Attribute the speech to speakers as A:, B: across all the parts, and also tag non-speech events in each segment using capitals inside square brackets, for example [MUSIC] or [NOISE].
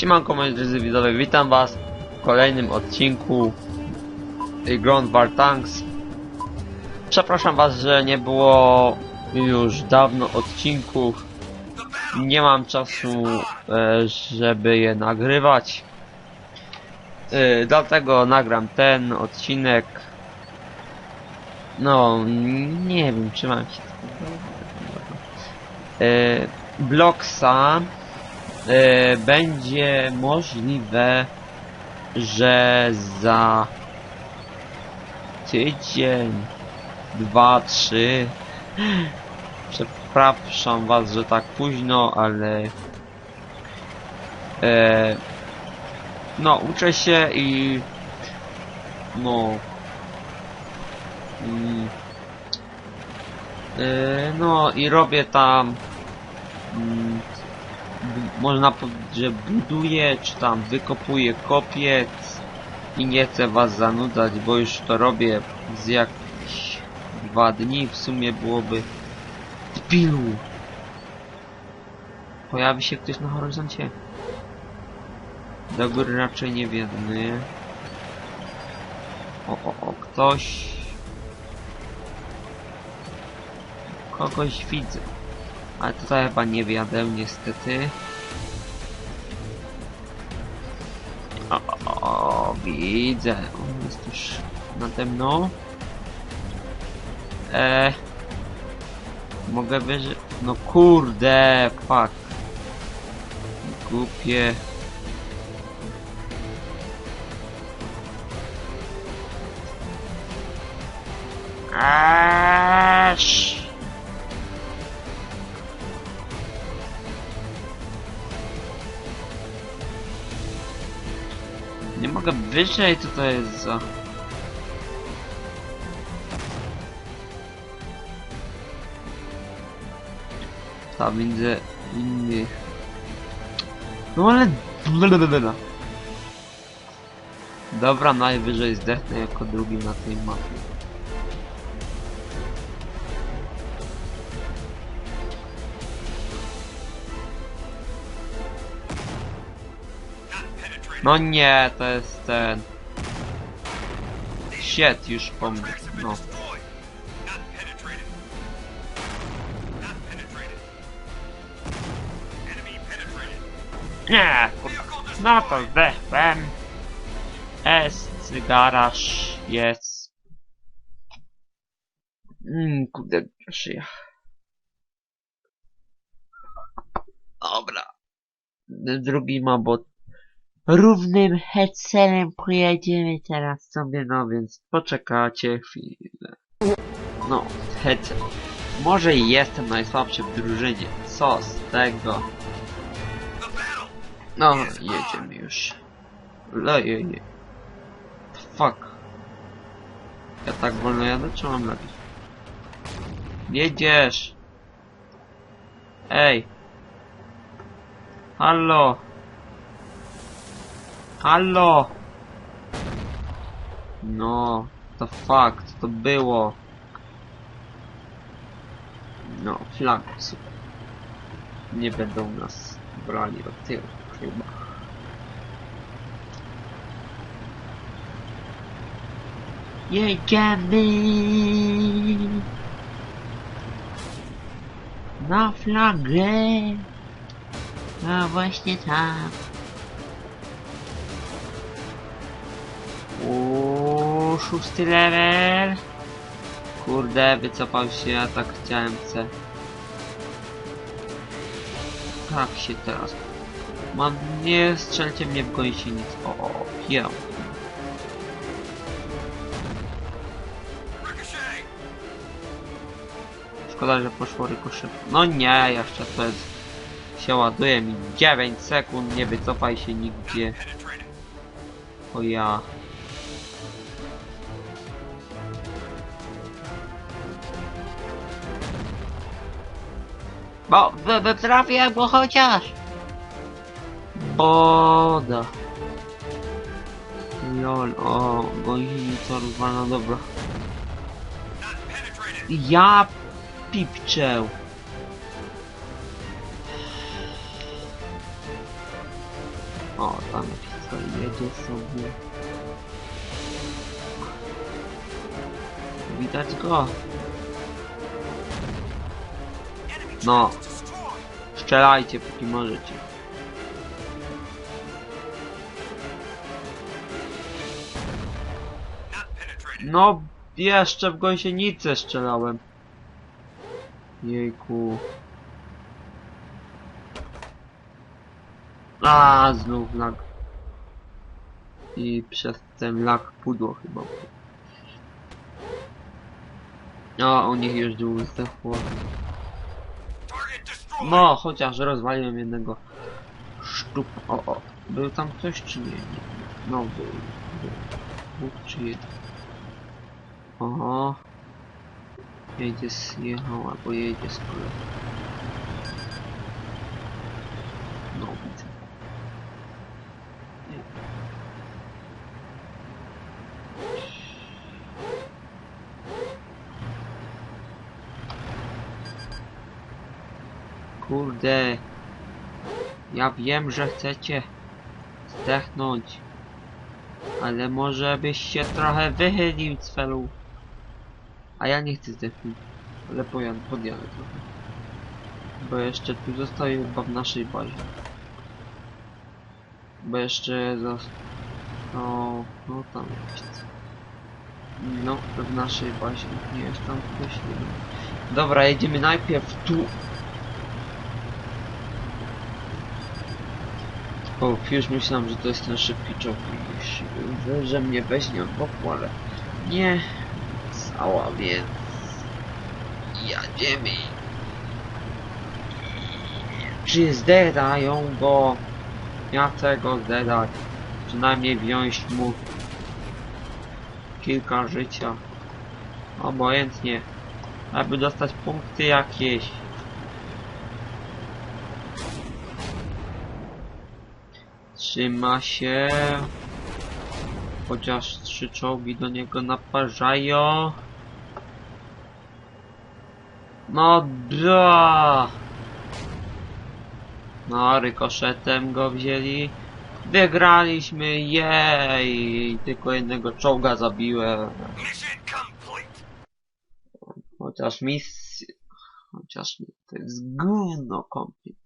A: Siemanko moi drodzy widzowie, witam was w kolejnym odcinku Ground War Tanks. Przepraszam was, że nie było już dawno odcinków. Nie mam czasu, e, żeby je nagrywać. E, Dlatego nagram ten odcinek. No, nie wiem, czy mam się... E, Blocksa e, będzie możliwe, że za tydzień, dwa, trzy. [LAUGHS] Przepraszam was, że tak późno, ale e, no uczę się i no mm, e, no i robię tam mm, można powiedzieć, że buduję, czy tam wykopuję kopiec i nie chcę was zanudzać, bo już to robię z jakieś dwa dni, w sumie byłoby Debilu! Pojawi się ktoś na horyzoncie? Do góry raczej nie nie? O, o, o, ktoś... Kogoś widzę. Ale tutaj chyba nie wiadę, niestety. O, o, o, widzę. On jest już nade mną. Eee... Mogę wyżej... No kurde, fuck. Głupie. Aż. Mogę wyżej, co to jest za... Tam widzę innych. No ale... Dobra, najwyżej zdechnę jako drugi na tej mapie. No nie, to jest ten... Shit, już po mnie. No. Nie. No to zdechłem. Jest garaż, jest. Mm, kurde, szyja. Dobra. Drugi ma, bo równym headsetem pojedziemy teraz sobie, no więc poczekacie chwilę. No, headset. Może i jestem najsłabszy w drużynie. Co z tego? No, jedziemy już. Leje, Fuck. Ja tak wolno jadę, czy mam lepiej? Jedziesz! Ej! Hallo! Hallo! No, to co to było? No, flag, super. Nie będą nas brali od tyłu, chyba. Jedziemy! Na flagę! No właśnie tam. Szósty level. Kurde, wycofał się, ja tak chciałem C. Tak się teraz. Mam, nie strzelcie mnie w gąsienic. O, o, pię. Szkoda, że poszło rykoszet. No nie, jeszcze to jest... Się ładuje mi 9 sekund, nie wycofaj się nigdzie. O ja. Bo wy, wyprawię go chociaż. Boda. Lol, o, gozinica rozwalna, dobra. Ja pipczę. idzie sobie. Widać go. No. Strzelajcie póki możecie. No, jeszcze w gąsienicę strzelałem. Jejku. A, znów lag. I przez ten lag pudło chyba. O, u nich już dół zdechło. No, chociaż rozwaliłem jednego sztupa. O, o. Był tam ktoś czy nie? No, był. był. Dwóch czy jeden. Oho. Jedzie zjechał albo jedzie z kolei. No widzę. Nie. Kurde. Ja wiem, że chcecie zdechnąć. Ale może byś się trochę wychylił celu. A ja nie chcę zdechnąć. Ale pojadę, podjadę trochę. Bo jeszcze tu zostaję chyba w naszej bazie. Bo jeszcze został... No, no tam jest. No, w naszej bazie. Nie jest tam ktoś. Dobra, jedziemy najpierw tu. O, już myślałem, że to jest ten szybki czołg. Że, mnie weźmie boku, ale nie. Cała, więc jedziemy. Czy zdedają go? Ja chcę go zdedać. Przynajmniej wziąć mu kilka życia. Obojętnie. Aby dostać punkty jakieś. Trzyma się. Chociaż trzy czołgi do niego naparzają. No da. No, rykoszetem go wzięli. Wygraliśmy, jej! Tylko jednego czołga zabiłem. Chociaż misja... Chociaż nie, to jest gówno komplet.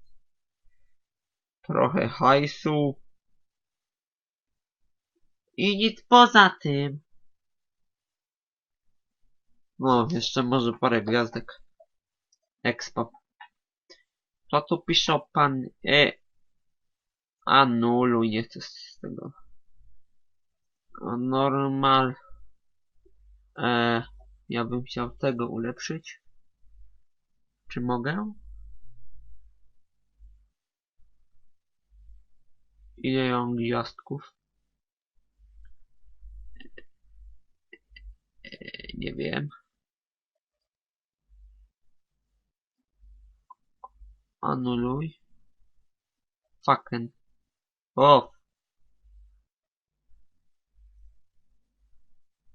A: Trochę hajsu. I nic poza tym. No, jeszcze może parę gwiazdek. Expo. Co tu pisze pan e? Anuluj, nie chcę z tego. Normal. E, ja bym chciał tego ulepszyć. Czy mogę? Ile mam gwiazdków? E, nie wiem. Anuluj. Fucking. O!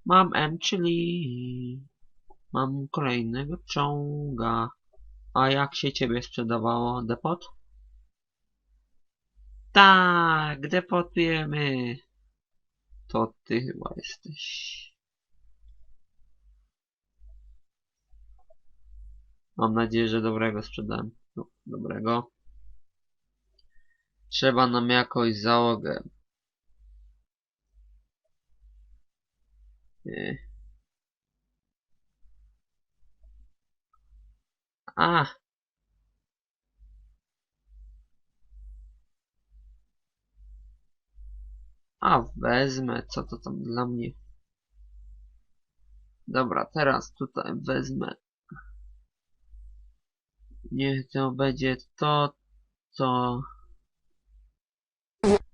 A: Mam M, czyli... Mam kolejnego czołga. A jak się ciebie sprzedawało? Depot? Tak, depotujemy. To ty chyba jesteś. Mam nadzieję, że dobrego sprzedałem. No, dobrego. Trzeba nam jakoś załogę. Nie. A! A, wezmę, co to tam dla mnie. Dobra, teraz tutaj wezmę. Niech to będzie to, co...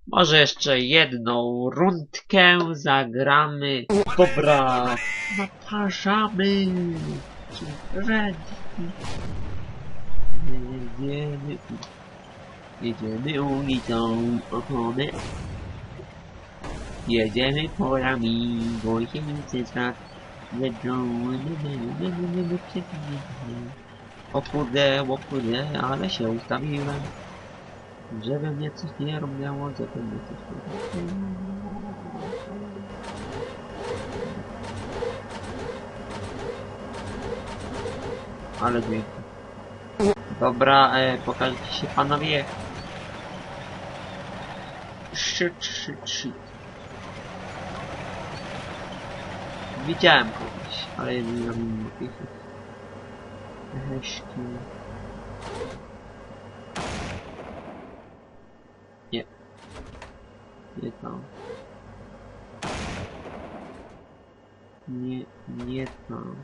A: Może jeszcze jedną rundkę zagramy. Dobra, naparzamy. Ready. Jedziemy, jedziemy ulicą ochronę. Jedziemy polami, gąsienicy tak jeżdżą. O kurde, o kurde, ale się ustawiłem. Żeby mnie coś nie robiło, żeby mnie coś nie robiło. Ale dźwięk. Dobra, e, pokażcie się panowie. Shit, shit, shit. Widziałem kogoś, ale nie wiem jakich. Heszki. Nie. Nie tam. Nie, nie tam.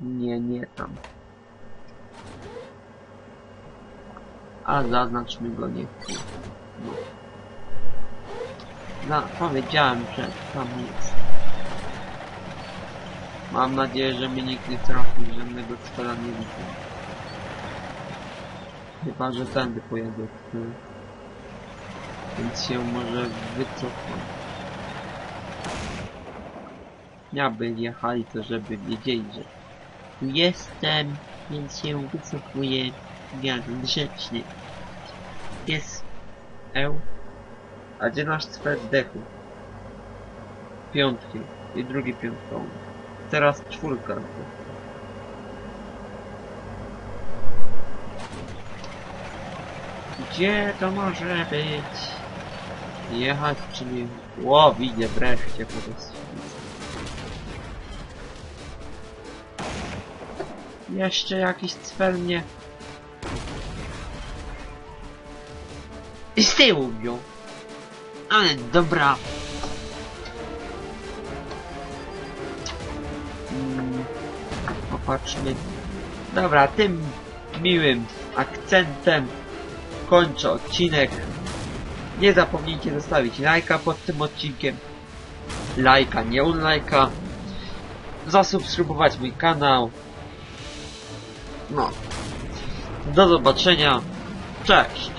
A: Nie, nie tam. A zaznaczmy go nie tu. No. No, powiedziałem, że tam jest. Mam nadzieję, że mnie nikt nie trafił, żadnego cela nie widzę. Chyba, że tędy pojadę. tu. Więc się może wycofam. Jakby jechali, to żeby wiedzieli, że tu jestem, więc się wycofuję jak grzeczny. Jest Eł. A gdzie nasz dechu? Piątki. I drugi piątką. Teraz czwórka. Gdzie to może być? Jechać czy nie? Ło, widzę wreszcie po prostu. Jeszcze jakiś cwer mnie... Z tyłu wziął. Ale dobra. Mm, Popatrzmy. Dobra, tym miłym akcentem kończę odcinek. Nie zapomnijcie zostawić lajka pod tym odcinkiem. Lajka, nie unlajka. Zasubskrybować mój kanał. No. Do zobaczenia. Cześć.